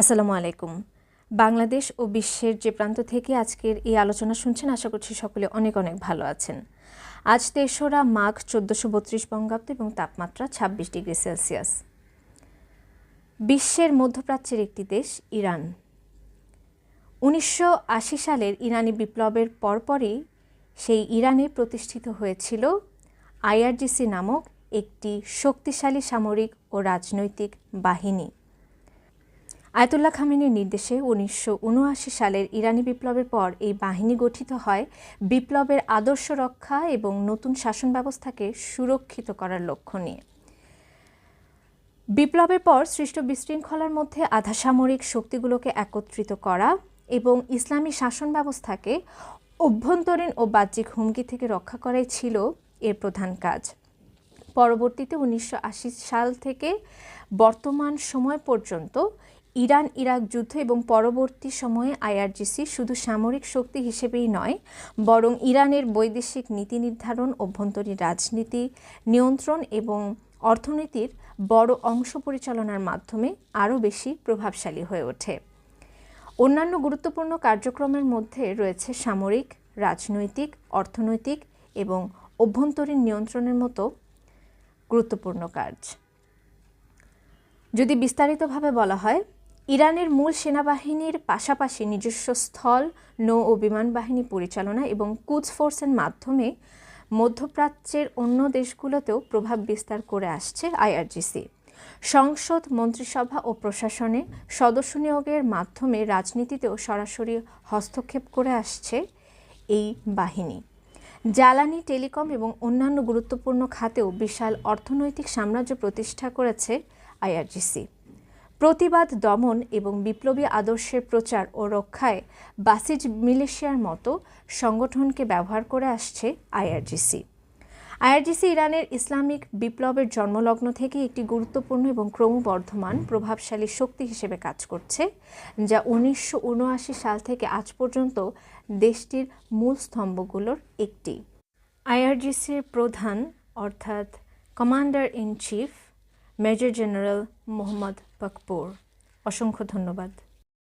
আসসালামু আলাইকুম। বাংলাদেশ ও বিশ্বের যে প্রান্ত থেকে আজকের এই আলোচনা শুনছেন, আশা করছি সকলে অনেক অনেক ভালো আছেন। আজ তেসরা মাঘ চোদ্দোশো বত্রিশ বঙ্গাব্দ এবং তাপমাত্রা ছাব্বিশ ডিগ্রি সেলসিয়াস। বিশ্বের মধ্যপ্রাচ্যের একটি দেশ, ইরান। উনিশশো আশি সালের ইরানি বিপ্লবের পরপরই সেই ইরানে প্রতিষ্ঠিত হয়েছিল আইআরজিসি নামক একটি শক্তিশালী সামরিক ও রাজনৈতিক বাহিনী। আয়তুল্লাহ খামেনের নির্দেশে উনিশশো উনআশি সালের ইরানি বিপ্লবের পর এই বাহিনী গঠিত হয় বিপ্লবের আদর্শ রক্ষা এবং নতুন শাসন ব্যবস্থাকে সুরক্ষিত করার লক্ষ্য নিয়ে। বিপ্লবের পর সৃষ্ট বিশৃঙ্খলার মধ্যে আধা সামরিক শক্তিগুলোকে একত্রিত করা এবং ইসলামী শাসন ব্যবস্থাকে অভ্যন্তরীণ ও বাহ্যিক হুমকি থেকে রক্ষা করাই ছিল এর প্রধান কাজ। পরবর্তীতে উনিশশো আশি সাল থেকে বর্তমান সময় পর্যন্ত ইরান, ইরাক যুদ্ধ এবং পরবর্তী সময়ে আইআরজিসি শুধু সামরিক শক্তি হিসেবেই নয়, বরং ইরানের বৈদেশিক নীতি নির্ধারণ, অভ্যন্তরীণ রাজনীতি, নিয়ন্ত্রণ এবং অর্থনীতির বড় অংশ পরিচালনার মাধ্যমে আরও বেশি প্রভাবশালী হয়ে ওঠে। অন্যান্য গুরুত্বপূর্ণ কার্যক্রমের মধ্যে রয়েছে সামরিক, রাজনৈতিক, অর্থনৈতিক এবং অভ্যন্তরীণ নিয়ন্ত্রণের মতো গুরুত্বপূর্ণ কাজ। যদি বিস্তারিতভাবে বলা হয় ইরানের মূল সেনাবাহিনীর পাশাপাশি নিজস্ব স্থল, নৌ ও বিমান বাহিনী পরিচালনা এবং কুচ ফোর্সের মাধ্যমে মধ্যপ্রাচ্যের অন্য দেশগুলোতেও প্রভাব বিস্তার করে আসছে আইআরজিসি। সংসদ, মন্ত্রিসভা ও প্রশাসনে সদস্য নিয়োগের মাধ্যমে রাজনীতিতেও সরাসরি হস্তক্ষেপ করে আসছে এই বাহিনী। জ্বালানি, টেলিকম এবং অন্যান্য গুরুত্বপূর্ণ খাতেও বিশাল অর্থনৈতিক সাম্রাজ্য প্রতিষ্ঠা করেছে আইআরজিসি। প্রতিবাদ, দমন এবং বিপ্লবী আদর্শের প্রচার ও রক্ষায় বাসিজ মিলেশিয়ার মতো সংগঠনকে ব্যবহার করে আসছে আইআরজিসি। আইআরজিসি ইরানের ইসলামিক বিপ্লবের জন্মলগ্ন থেকে একটি গুরুত্বপূর্ণ এবং ক্রমবর্ধমান প্রভাবশালী শক্তি হিসেবে কাজ করছে, যা উনিশশো উনআশি সাল থেকে আজ পর্যন্ত দেশটির মূল স্তম্ভগুলোর একটি। আইআরজিসির প্রধান, অর্থাৎ commander in chief major general Mohammad Pakpour অসংখ্য ধন্যবাদ।